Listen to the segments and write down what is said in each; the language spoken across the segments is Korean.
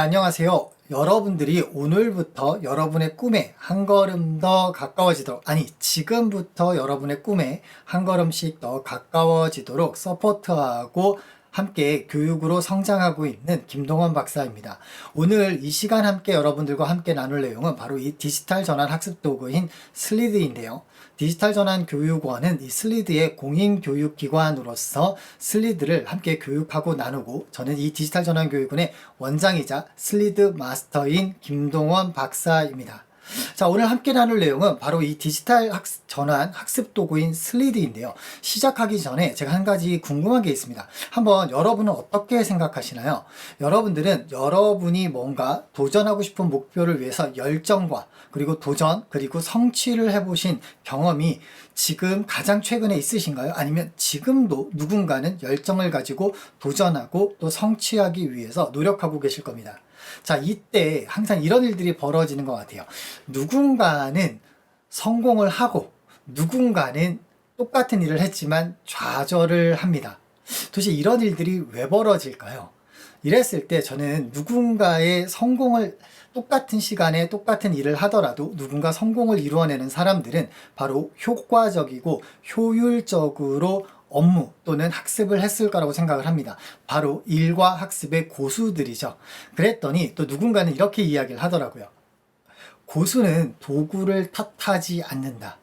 안녕하세요. 여러분들이 오늘부터 여러분의 꿈에 한 걸음 더 가까워지도록, 아니, 지금부터 여러분의 꿈에 한 걸음씩 더 가까워지도록 서포트하고 함께 교육으로 성장하고 있는 김동원 박사입니다. 오늘 이 시간 함께 여러분들과 함께 나눌 내용은 바로 이 디지털 전환 학습 도구인 슬리드인데요. 디지털 전환 교육원은 이 슬리드의 공인 교육 기관으로서 슬리드를 함께 교육하고 나누고 저는 이 디지털 전환 교육원의 원장이자 슬리드 마스터인 김동원 박사입니다. 자, 오늘 함께 나눌 내용은 바로 이 디지털 학습, 전환 학습 도구인 슬리드인데요. 시작하기 전에 제가 한 가지 궁금한 게 있습니다. 한번 여러분은 어떻게 생각하시나요? 여러분들은 여러분이 뭔가 도전하고 싶은 목표를 위해서 열정과 그리고 도전, 그리고 성취를 해보신 경험이 지금 가장 최근에 있으신가요? 아니면 지금도 누군가는 열정을 가지고 도전하고 또 성취하기 위해서 노력하고 계실 겁니다. 자, 이때 항상 이런 일들이 벌어지는 것 같아요. 누군가는 성공을 하고 누군가는 똑같은 일을 했지만 좌절을 합니다. 도대체 이런 일들이 왜 벌어질까요? 이랬을 때 저는 누군가의 성공을 똑같은 시간에 똑같은 일을 하더라도 누군가 성공을 이루어내는 사람들은 바로 효과적이고 효율적으로 업무 또는 학습을 했을 거라고 생각을 합니다. 바로 일과 학습의 고수들이죠. 그랬더니 또 누군가는 이렇게 이야기를 하더라고요. 고수는 도구를 탓하지 않는다.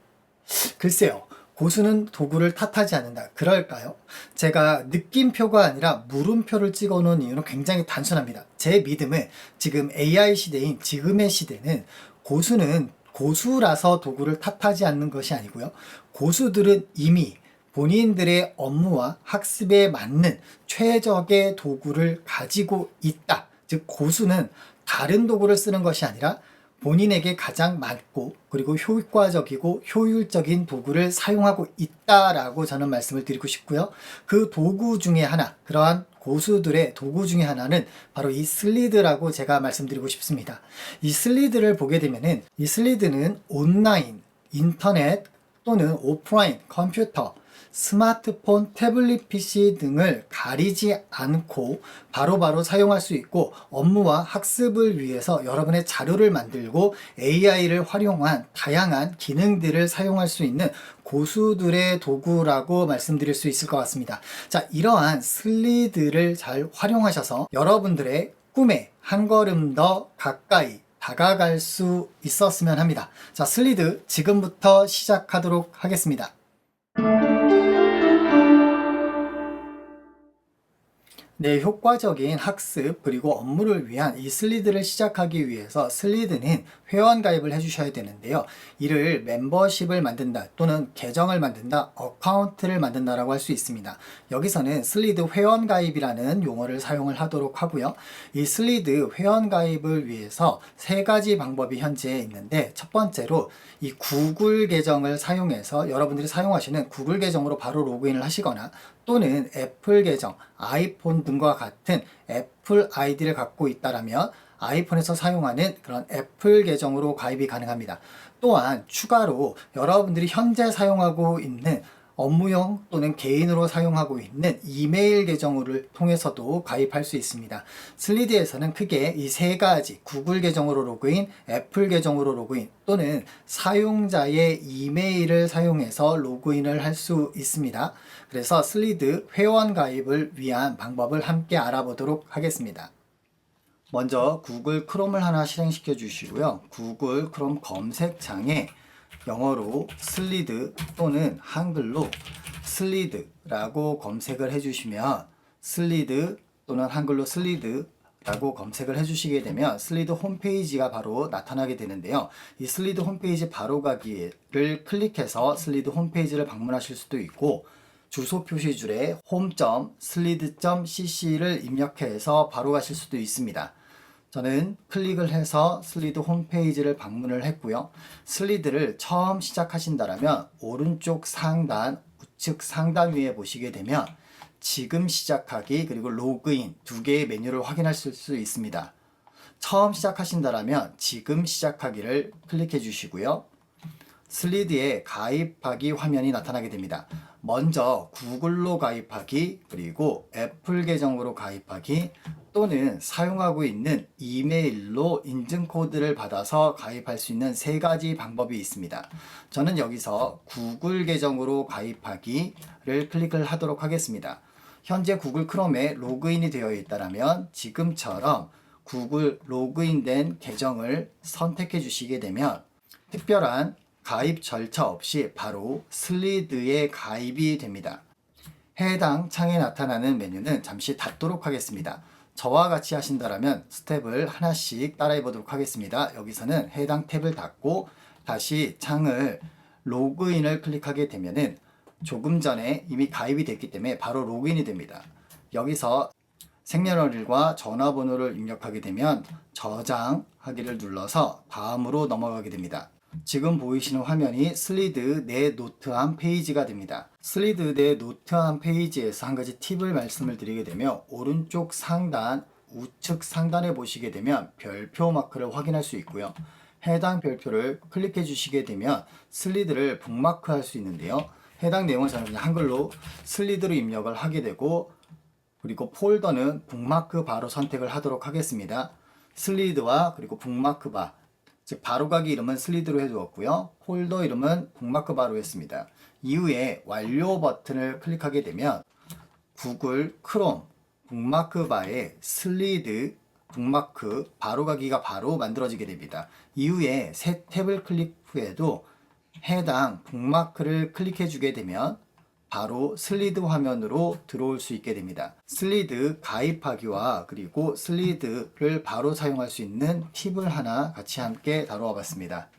글쎄요. 고수는 도구를 탓하지 않는다. 그럴까요? 제가 느낌표가 아니라 물음표를 찍어 놓은 이유는 굉장히 단순합니다. 제 믿음은 지금 AI 시대인 지금의 시대는 고수는 고수라서 도구를 탓하지 않는 것이 아니고요. 고수들은 이미 본인들의 업무와 학습에 맞는 최적의 도구를 가지고 있다. 즉, 고수는 다른 도구를 쓰는 것이 아니라 본인에게 가장 맞고 그리고 효과적이고 효율적인 도구를 사용하고 있다라고 저는 말씀을 드리고 싶고요. 그 도구 중에 하나, 그러한 고수들의 도구 중에 하나는 바로 이 슬리드라고 제가 말씀드리고 싶습니다. 이 슬리드를 보게 되면은 이 슬리드는 온라인, 인터넷 또는 오프라인, 컴퓨터, 스마트폰, 태블릿 PC 등을 가리지 않고 바로바로 바로 사용할 수 있고 업무와 학습을 위해서 여러분의 자료를 만들고 AI를 활용한 다양한 기능들을 사용할 수 있는 고수들의 도구라고 말씀드릴 수 있을 것 같습니다. 자, 이러한 슬리드를 잘 활용하셔서 여러분들의 꿈에 한 걸음 더 가까이 다가갈 수 있었으면 합니다. 자, 슬리드 지금부터 시작하도록 하겠습니다. 네, 효과적인 학습 그리고 업무를 위한 이 슬리드를 시작하기 위해서 슬리드는 회원 가입을 해주셔야 되는데요. 이를 멤버십을 만든다 또는 계정을 만든다, 어카운트를 만든다라고 할 수 있습니다. 여기서는 슬리드 회원 가입이라는 용어를 사용을 하도록 하고요. 이 슬리드 회원 가입을 위해서 세 가지 방법이 현재 있는데 첫 번째로 이 구글 계정을 사용해서 여러분들이 사용하시는 구글 계정으로 바로 로그인을 하시거나 또는 애플 계정, 아이폰 등과 같은 애플 아이디를 갖고 있다라면 아이폰에서 사용하는 그런 애플 계정으로 가입이 가능합니다. 또한 추가로 여러분들이 현재 사용하고 있는 업무용 또는 개인으로 사용하고 있는 이메일 계정을 통해서도 가입할 수 있습니다. 슬리드에서는 크게 이 세 가지 구글 계정으로 로그인, 애플 계정으로 로그인 또는 사용자의 이메일을 사용해서 로그인을 할 수 있습니다. 그래서 슬리드 회원 가입을 위한 방법을 함께 알아보도록 하겠습니다. 먼저 구글 크롬을 하나 실행시켜 주시고요. 구글 크롬 검색창에 영어로 슬리드 또는 한글로 슬리드라고 검색을 해주시면 슬리드 또는 한글로 슬리드 라고 검색을 해주시게 되면 슬리드 홈페이지가 바로 나타나게 되는데요. 이 슬리드 홈페이지 바로 가기를 클릭해서 슬리드 홈페이지를 방문하실 수도 있고 주소 표시줄에 home.slid.cc를 입력해서 바로 가실 수도 있습니다. 저는 클릭을 해서 슬리드 홈페이지를 방문을 했고요. 슬리드를 처음 시작하신다면 오른쪽 상단, 우측 상단 위에 보시게 되면 지금 시작하기 그리고 로그인 두 개의 메뉴를 확인하실 수 있습니다. 처음 시작하신다면 지금 시작하기를 클릭해 주시고요. 슬리드에 가입하기 화면이 나타나게 됩니다. 먼저 구글로 가입하기 그리고 애플 계정으로 가입하기 또는 사용하고 있는 이메일로 인증 코드를 받아서 가입할 수 있는 세 가지 방법이 있습니다. 저는 여기서 구글 계정으로 가입하기를 클릭을 하도록 하겠습니다. 현재 구글 크롬에 로그인이 되어 있다면 지금처럼 구글 로그인된 계정을 선택해 주시게 되면 특별한 가입 절차 없이 바로 슬리드에 가입이 됩니다. 해당 창에 나타나는 메뉴는 잠시 닫도록 하겠습니다. 저와 같이 하신다면 스텝을 하나씩 따라해 보도록 하겠습니다. 여기서는 해당 탭을 닫고 다시 창을 로그인을 클릭하게 되면은 조금 전에 이미 가입이 됐기 때문에 바로 로그인이 됩니다. 여기서 생년월일과 전화번호를 입력하게 되면 저장하기를 눌러서 다음으로 넘어가게 됩니다. 지금 보이시는 화면이 슬리드 내 노트한 페이지가 됩니다. 슬리드 내 노트한 페이지에서 한 가지 팁을 말씀을 드리게 되면 오른쪽 상단 우측 상단에 보시게 되면 별표 마크를 확인할 수 있고요. 해당 별표를 클릭해 주시게 되면 슬리드를 북마크 할 수 있는데요. 해당 내용을 저는 한글로 슬리드로 입력을 하게 되고 그리고 폴더는 북마크 바로 선택을 하도록 하겠습니다. 슬리드와 그리고 북마크 바, 즉 바로가기 이름은 슬리드로 해두었고요. 폴더 이름은 북마크 바로 했습니다. 이후에 완료 버튼을 클릭하게 되면 구글 크롬 북마크 바에 슬리드 북마크 바로가기가 바로 만들어지게 됩니다. 이후에 새 탭을 클릭 후에도 해당 북마크를 클릭해 주게 되면 바로 슬리드 화면으로 들어올 수 있게 됩니다. 슬리드 가입하기와 그리고 슬리드를 바로 사용할 수 있는 팁을 하나 같이 함께 다루어 봤습니다.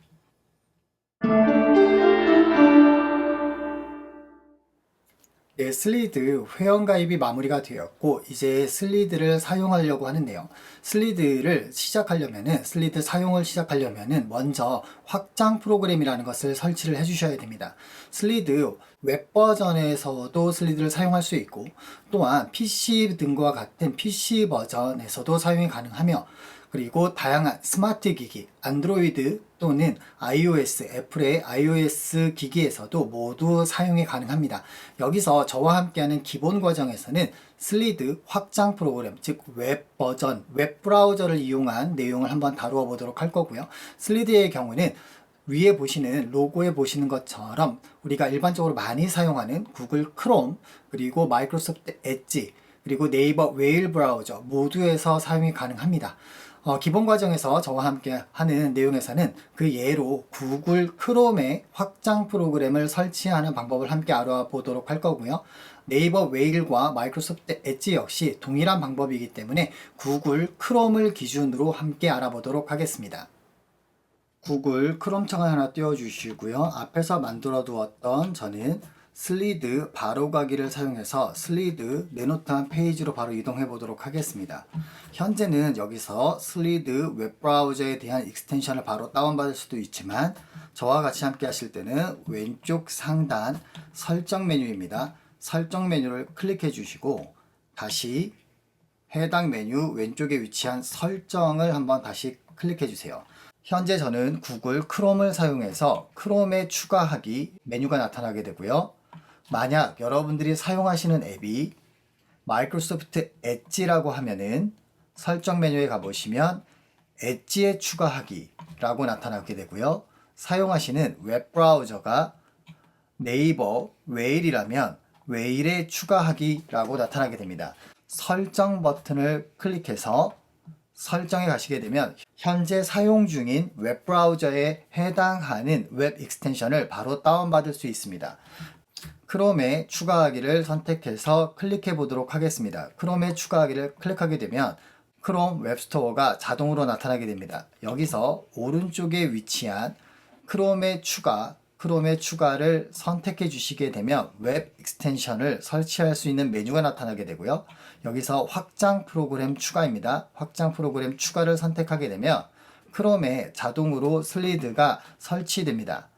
네, 슬리드 회원 가입이 마무리가 되었고 이제 슬리드를 사용하려고 하는데요. 슬리드를 시작하려면은 슬리드 사용을 시작하려면은 먼저 확장 프로그램이라는 것을 설치를 해 주셔야 됩니다. 슬리드 웹 버전에서도 슬리드를 사용할 수 있고 또한 PC 등과 같은 PC 버전에서도 사용이 가능하며 그리고 다양한 스마트 기기, 안드로이드 또는 iOS, 애플의 iOS 기기에서도 모두 사용이 가능합니다. 여기서 저와 함께하는 기본 과정에서는 슬리드 확장 프로그램, 즉 웹 버전, 웹 브라우저를 이용한 내용을 한번 다루어 보도록 할 거고요. 슬리드의 경우는 위에 보시는 로고에 보시는 것처럼 우리가 일반적으로 많이 사용하는 구글 크롬 그리고 마이크로소프트 엣지 그리고 네이버 웨일 브라우저 모두에서 사용이 가능합니다. 어, 기본 과정에서 저와 함께 하는 내용에서는 그 예로 구글 크롬의 확장 프로그램을 설치하는 방법을 함께 알아보도록 할 거고요. 네이버 웨일과 마이크로소프트 엣지 역시 동일한 방법이기 때문에 구글 크롬을 기준으로 함께 알아보도록 하겠습니다. 구글 크롬 창을 하나 띄워주시고요. 앞에서 만들어 두었던 저는 슬리드 바로 가기를 사용해서 슬리드 내노트한 페이지로 바로 이동해 보도록 하겠습니다. 현재는 여기서 슬리드 웹브라우저에 대한 익스텐션을 바로 다운받을 수도 있지만 저와 같이 함께 하실 때는 왼쪽 상단 설정 메뉴입니다. 설정 메뉴를 클릭해 주시고 다시 해당 메뉴 왼쪽에 위치한 설정을 한번 다시 클릭해 주세요. 현재 저는 구글 크롬을 사용해서 크롬에 추가하기 메뉴가 나타나게 되고요. 만약 여러분들이 사용하시는 앱이 마이크로소프트 엣지라고 하면은 설정 메뉴에 가보시면 엣지에 추가하기라고 나타나게 되고요. 사용하시는 웹 브라우저가 네이버 웨일이라면 웨일에 추가하기라고 나타나게 됩니다. 설정 버튼을 클릭해서 설정에 가시게 되면 현재 사용 중인 웹 브라우저에 해당하는 웹 익스텐션을 바로 다운받을 수 있습니다. 크롬에 추가하기를 선택해서 클릭해 보도록 하겠습니다. 크롬에 추가하기를 클릭하게 되면 크롬 웹스토어가 자동으로 나타나게 됩니다. 여기서 오른쪽에 위치한 크롬에 추가, 크롬의 추가를 선택해 주시게 되면 웹 익스텐션을 설치할 수 있는 메뉴가 나타나게 되고요. 여기서 확장 프로그램 추가입니다. 확장 프로그램 추가를 선택하게 되면 크롬에 자동으로 슬리드가 설치됩니다.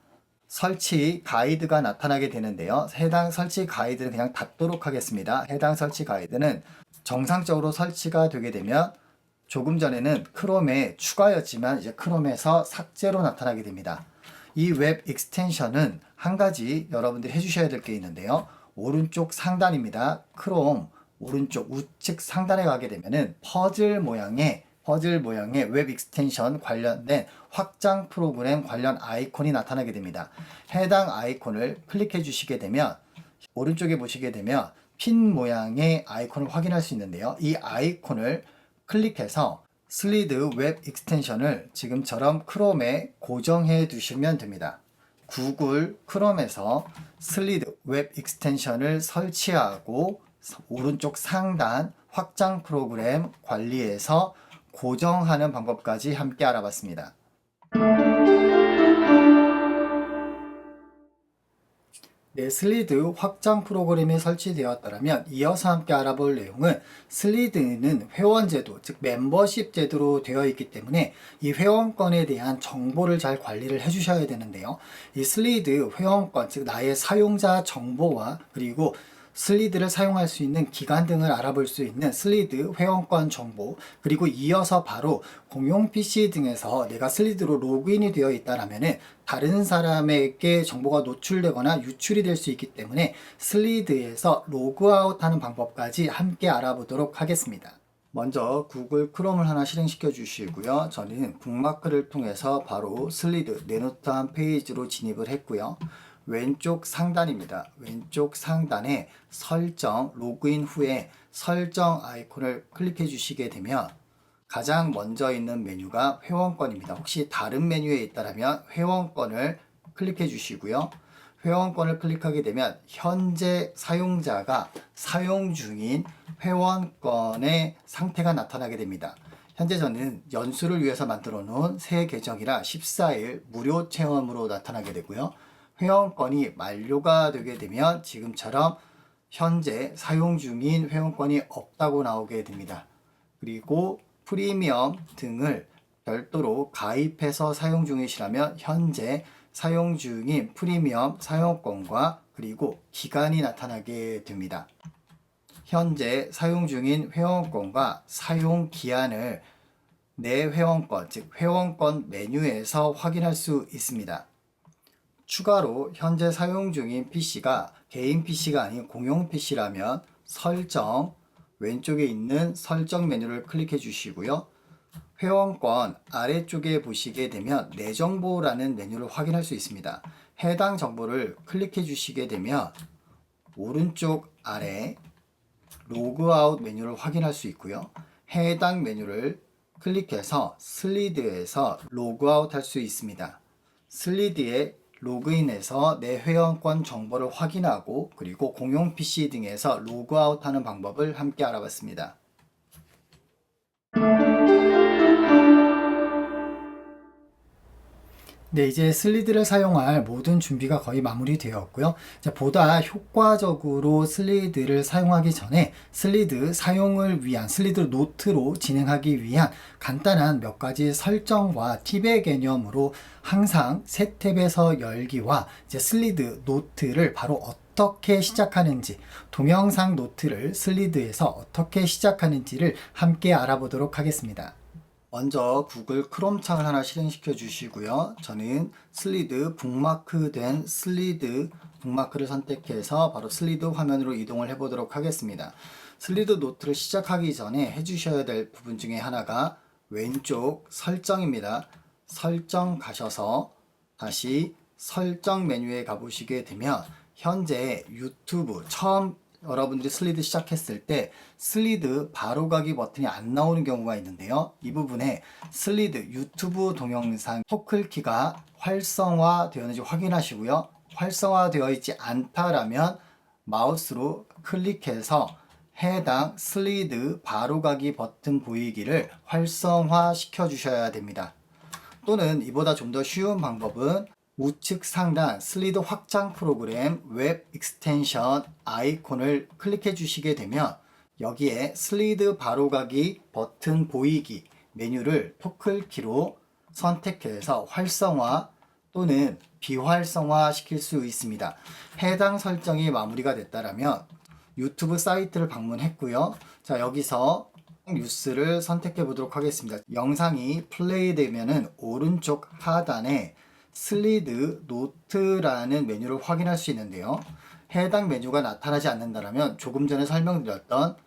설치 가이드가 나타나게 되는데요. 해당 설치 가이드는 그냥 닫도록 하겠습니다. 해당 설치 가이드는 정상적으로 설치가 되게 되면 조금 전에는 크롬에 추가였지만 이제 크롬에서 삭제로 나타나게 됩니다. 이 웹 익스텐션은 한 가지 여러분들이 해주셔야 될 게 있는데요. 오른쪽 상단입니다. 크롬 오른쪽 우측 상단에 가게 되면은 퍼즐 모양의 퍼즐 모양의 웹 익스텐션 관련된 확장 프로그램 관련 아이콘이 나타나게 됩니다. 해당 아이콘을 클릭해 주시게 되면 오른쪽에 보시게 되면 핀 모양의 아이콘을 확인할 수 있는데요. 이 아이콘을 클릭해서 슬리드 웹 익스텐션을 지금처럼 크롬에 고정해 두시면 됩니다. 구글 크롬에서 슬리드 웹 익스텐션을 설치하고 오른쪽 상단 확장 프로그램 관리에서 고정하는 방법까지 함께 알아봤습니다. 네, 슬리드 확장 프로그램이 설치되었다면 이어서 함께 알아볼 내용은 슬리드는 회원 제도, 즉 멤버십 제도로 되어 있기 때문에 이 회원권에 대한 정보를 잘 관리를 해주셔야 되는데요. 이 슬리드 회원권, 즉 나의 사용자 정보와 그리고 슬리드를 사용할 수 있는 기간 등을 알아볼 수 있는 슬리드 회원권 정보 그리고 이어서 바로 공용 PC 등에서 내가 슬리드로 로그인이 되어 있다라면은 다른 사람에게 정보가 노출되거나 유출이 될 수 있기 때문에 슬리드에서 로그아웃 하는 방법까지 함께 알아보도록 하겠습니다. 먼저 구글 크롬을 하나 실행시켜 주시고요. 저는 북마크를 통해서 바로 슬리드 내노트한 페이지로 진입을 했고요. 왼쪽 상단입니다. 왼쪽 상단에 설정, 로그인 후에 설정 아이콘을 클릭해 주시게 되면 가장 먼저 있는 메뉴가 회원권입니다. 혹시 다른 메뉴에 있다면 회원권을 클릭해 주시고요. 회원권을 클릭하게 되면 현재 사용자가 사용 중인 회원권의 상태가 나타나게 됩니다. 현재 저는 연수를 위해서 만들어 놓은 새 계정이라 14일 무료 체험으로 나타나게 되고요. 회원권이 만료가 되게 되면 지금처럼 현재 사용 중인 회원권이 없다고 나오게 됩니다. 그리고 프리미엄 등을 별도로 가입해서 사용 중이시라면 현재 사용 중인 프리미엄 사용권과 그리고 기간이 나타나게 됩니다. 현재 사용 중인 회원권과 사용 기한을 내 회원권, 즉 회원권 메뉴에서 확인할 수 있습니다. 추가로 현재 사용 중인 PC가 개인 PC가 아닌 공용 PC라면 설정 왼쪽에 있는 설정 메뉴를 클릭해 주시고요. 회원권 아래쪽에 보시게 되면 내 정보라는 메뉴를 확인할 수 있습니다. 해당 정보를 클릭해 주시게 되면 오른쪽 아래 로그아웃 메뉴를 확인할 수 있고요. 해당 메뉴를 클릭해서 슬리드에서 로그아웃 할 수 있습니다. 슬리드에 로그인해서 내 회원권 정보를 확인하고 그리고 공용 PC 등에서 로그아웃 하는 방법을 함께 알아봤습니다. 네, 이제 슬리드를 사용할 모든 준비가 거의 마무리되었고요. 보다 효과적으로 슬리드를 사용하기 전에 슬리드 사용을 위한 슬리드 노트로 진행하기 위한 간단한 몇 가지 설정과 팁의 개념으로 항상 새 탭에서 열기와 이제 슬리드 노트를 바로 어떻게 시작하는지 동영상 노트를 슬리드에서 어떻게 시작하는지를 함께 알아보도록 하겠습니다. 먼저 구글 크롬 창을 하나 실행시켜 주시고요. 저는 슬리드 북마크 된 슬리드 북마크를 선택해서 바로 슬리드 화면으로 이동을 해 보도록 하겠습니다. 슬리드 노트를 시작하기 전에 해 주셔야 될 부분 중에 하나가 왼쪽 설정입니다. 설정 가셔서 다시 설정 메뉴에 가보시게 되면 현재 유튜브 처음 여러분들이 슬리드 시작했을 때 슬리드 바로 가기 버튼이 안 나오는 경우가 있는데요. 이 부분에 슬리드 유튜브 동영상 토클키가 활성화 되었는지 확인하시고요. 활성화 되어 있지 않다라면 마우스로 클릭해서 해당 슬리드 바로 가기 버튼 보이기를 활성화 시켜 주셔야 됩니다. 또는 이보다 좀 더 쉬운 방법은 우측 상단 슬리드 확장 프로그램 웹 익스텐션 아이콘을 클릭해 주시게 되면 여기에 슬리드 바로가기 버튼 보이기 메뉴를 토클키로 선택해서 활성화 또는 비활성화 시킬 수 있습니다. 해당 설정이 마무리가 됐다라면 유튜브 사이트를 방문했고요. 자, 여기서 뉴스를 선택해 보도록 하겠습니다. 영상이 플레이 되면은 오른쪽 하단에 슬리드 노트라는 메뉴를 확인할 수 있는데요. 해당 메뉴가 나타나지 않는다면 조금 전에 설명드렸던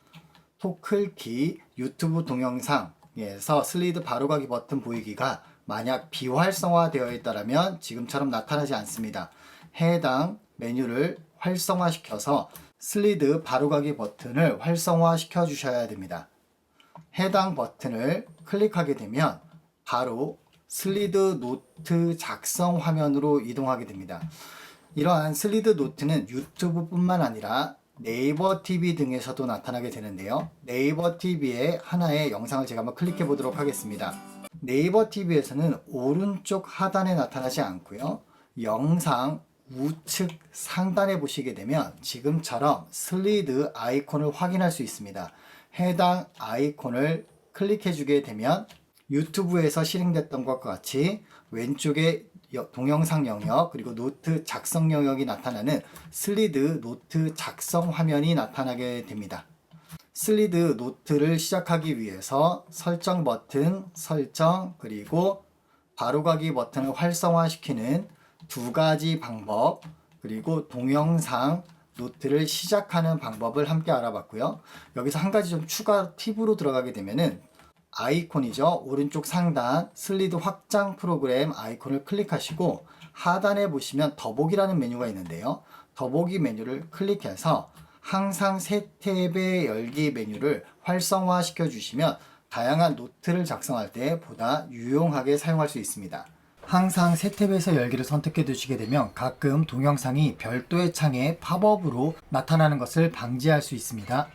토클키 유튜브 동영상에서 슬리드 바로가기 버튼 보이기가 만약 비활성화되어 있다면 지금처럼 나타나지 않습니다. 해당 메뉴를 활성화시켜서 슬리드 바로가기 버튼을 활성화시켜 주셔야 됩니다. 해당 버튼을 클릭하게 되면 바로 슬리드 노트 작성 화면으로 이동하게 됩니다. 이러한 슬리드 노트는 유튜브뿐만 아니라 네이버 TV 등에서도 나타나게 되는데요. 네이버 TV의 하나의 영상을 제가 한번 클릭해 보도록 하겠습니다. 네이버 TV에서는 오른쪽 하단에 나타나지 않고요. 영상 우측 상단에 보시게 되면 지금처럼 슬리드 아이콘을 확인할 수 있습니다. 해당 아이콘을 클릭해 주게 되면 유튜브에서 실행됐던 것과 같이 왼쪽에 여- 동영상 영역 그리고 노트 작성 영역이 나타나는 슬리드 노트 작성 화면이 나타나게 됩니다. 슬리드 노트를 시작하기 위해서 설정 버튼 설정 그리고 바로가기 버튼을 활성화시키는 두 가지 방법 그리고 동영상 노트를 시작하는 방법을 함께 알아봤고요. 여기서 한 가지 좀 추가 팁으로 들어가게 되면은 아이콘이죠. 오른쪽 상단 슬리드 확장 프로그램 아이콘을 클릭하시고 하단에 보시면 더보기라는 메뉴가 있는데요. 더보기 메뉴를 클릭해서 항상 세 탭의 열기 메뉴를 활성화 시켜 주시면 다양한 노트를 작성할 때 보다 유용하게 사용할 수 있습니다. 항상 새 탭에서 열기를 선택해 두시게 되면 가끔 동영상이 별도의 창에 팝업으로 나타나는 것을 방지할 수 있습니다.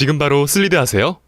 지금 바로 슬리드 하세요.